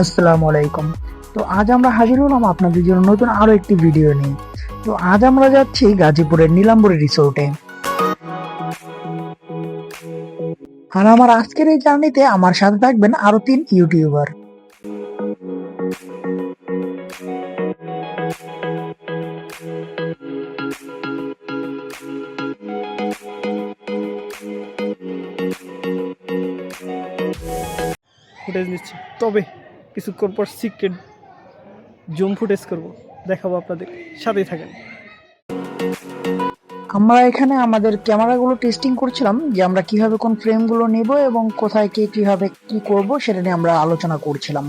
আসসালামু আলাইকুম। তো আজ আমরা হাজির হলাম আপনাদের জন্য নতুন আরও একটি ভিডিও নিয়ে। তো আজ আমরা যাচ্ছি গাজীপুরের নীলাম্বরী রিসোর্টে। আর আমার আজকের এই জার্নিতে আমার সাথে থাকবেন আরও তিন ইউটিউবার। ফুটেজ নিচ্ছি। তবে কিছুক্ষণ পর সিক্রেট জুম ফুটেজ করব। দেখাবো আপনাদের। সাথেই থাকেন। আমরা এখানে আমাদের ক্যামেরাগুলো টেস্টিং করছিলাম যে আমরা কীভাবে কোন ফ্রেমগুলো নেব এবং কোথায় কে কীভাবে কি করব সেটা নিয়ে আমরা আলোচনা করছিলাম।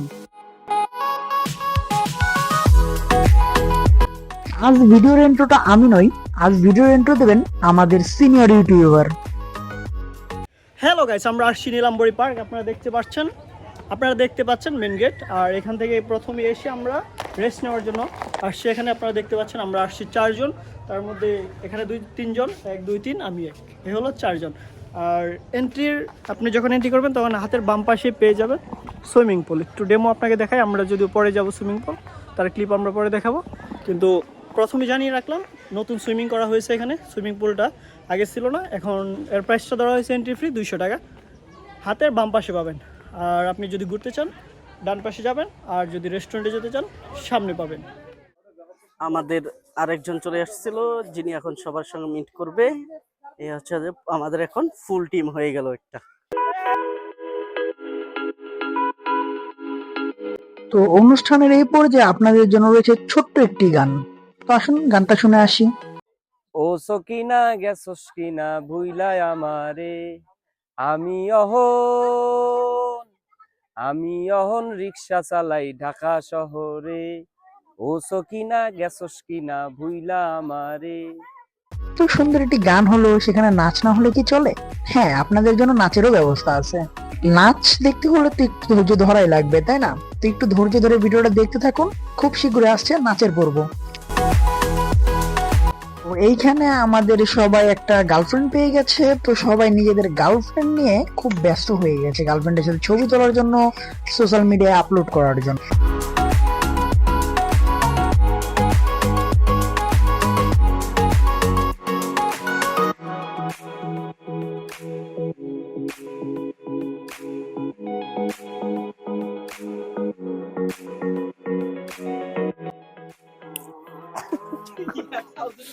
আজ ভিডিওর এন্ট্রোটা আমি নই আজ ভিডিওর এন্ট্রো দেবেন আমাদের সিনিয়র ইউটিউবার হ্যালো গাইস আমরা আসছি নীলাম্বরী পার্ক আপনারা দেখতে পাচ্ছেন। আপনারা দেখতে পাচ্ছেন মেন গেট আর এখান থেকে প্রথমে এসে আমরা রেস্ট নেওয়ার জন্য আসছি। এখানে আপনারা দেখতে পাচ্ছেন আমরা আসছি চারজন, তার মধ্যে এখানে দুই, তিনজন, এক, দুই, তিন, আমি এক। এ হলো চারজন। আর এন্ট্রির আপনি যখন এন্ট্রি করবেন তখন হাতের বাম পাশে পেয়ে যাবেন সুইমিং পুল একটু ডেমো আপনাকে দেখাই, আমরা যদি পরে যাব সুইমিং পুল তার ক্লিপ আমরা পরে দেখাবো। কিন্তু প্রথমে জানিয়ে রাখলাম, নতুন সুইমিং করা হয়েছে এখানে সুইমিং পুলটা আগে ছিল না, এখন এর প্রাইসটা ধরা হয়েছে এন্ট্রি ফ্রি দুইশো টাকা। হাতের বাম পাশে পাবেন। আর আপনি যদি ঘুরতে চান ডান পাশে যাবেন আর যদি রেস্টুরেন্টে যেতে চান সামনে পাবেন। আমাদের আরেকজন চলে আসছিল যিনি এখন সবার সঙ্গে মিট করবে। এই হচ্ছে যে আমাদের এখন ফুল টিম হয়ে গেল একটা। তো অনুষ্ঠানের এই পর্যায়ে আপনাদের জন্য রয়েছে ছোট্ট একটি গান। তো আসুন গানটা শুনে আসি। ও সকিনা গেছস কিনা ভুইলাই আমারে। আমি অহন আমি অহন রিক্সা চালাই ঢাকা শহরে। ও সকিনা গেছস কিনা, ভুইলা আমারে। তো সুন্দর একটি গান হলো, সেখানে নাচ না হলে কি চলে? হ্যাঁ আপনাদের জন্য নাচেরও ব্যবস্থা আছে। নাচ দেখতে হলে তো একটু ধৈর্য ধরাই লাগবে, তাই না? তো একটু ধৈর্য ধরে ভিডিওটা দেখতে থাকুন, খুব শীঘ্রই আসছে নাচের পর্ব। তো এইখানে আমাদের সবাই একটা গার্লফ্রেন্ড পেয়ে গেছে, তো সবাই নিজেদের গার্লফ্রেন্ড নিয়ে খুব ব্যস্ত হয়ে গেছে। গার্লফ্রেন্ডের সাথে ছবি তোলার জন্য সোশ্যাল মিডিয়ায় আপলোড করার জন্য।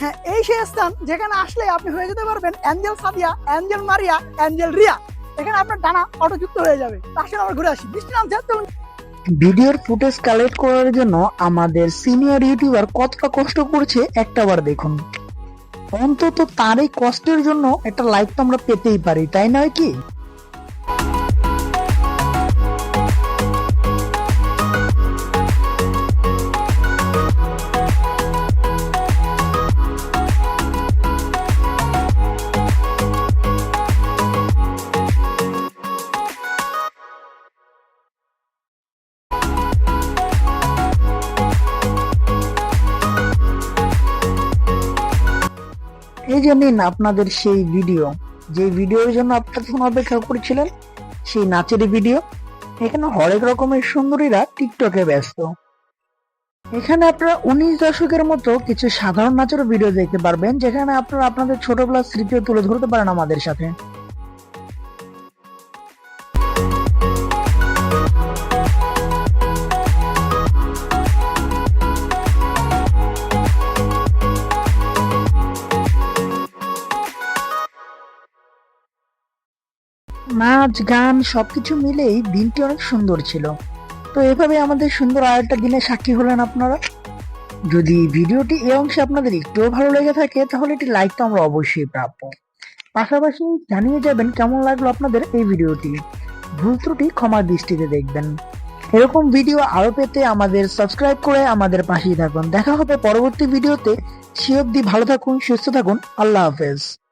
হ্যাঁ এই সেই স্থান যেখানে আসলে আপনি হয়ে যেতে পারবেন angel Sadia, angel Maria, angel Riya. এখানে আপনার ডানা অটো যুক্ত হয়ে যাবে। আসলে আমরা ঘুরে আসি। বৃষ্টি নামছে চলুন ভিডিওর ফুটেজ কালেক্ট করার জন্য আমাদের সিনিয়র ইউটিউবার কতটা কষ্ট করছে একটাবার দেখুন। অন্তত তার এই কষ্টের জন্য একটা লাইক তো আমরা পেতেই পারি, তাই নয় কি? এই যে নিন আপনাদের সেই ভিডিও যে ভিডিওর জন্য আপনারা তখন অপেক্ষা করছিলেন, সেই নাচের ভিডিও এখানে হরেক রকমের সুন্দরীরা টিকটকে ব্যস্ত। এখানে আপনারা উনিশ দশকের মতো কিছু সাধারণ নাচের ভিডিও দেখতে পারবেন, যেখানে আপনারা আপনাদের ছোটবেলার স্মৃতিও তুলে ধরতে পারেন আমাদের সাথে। নাচ, গান, সবকিছু মিলেই দিনটি অনেক সুন্দর ছিল। তো এভাবে আমাদের সুন্দর আরেকটা দিনে সাক্ষী হলেন আপনারা। যদি ভিডিওটি এই অংশে আপনাদের একটুও ভালো লেগে থাকে, তাহলে এটি লাইক তো আমরা অবশ্যই প্রাপ্য। পাশাপাশি জানিয়ে যাবেন কেমন লাগল আপনাদের এই ভিডিওটি। ভুল ত্রুটি, ক্ষমার দৃষ্টিতে দেখবেন। এরকম ভিডিও আরও পেতে আমাদের সাবস্ক্রাইব করে আমাদের পাশেই থাকুন। দেখা হবে পরবর্তী ভিডিওতে। সে অবধি ভালো থাকুন, সুস্থ থাকুন। আল্লাহ হাফেজ।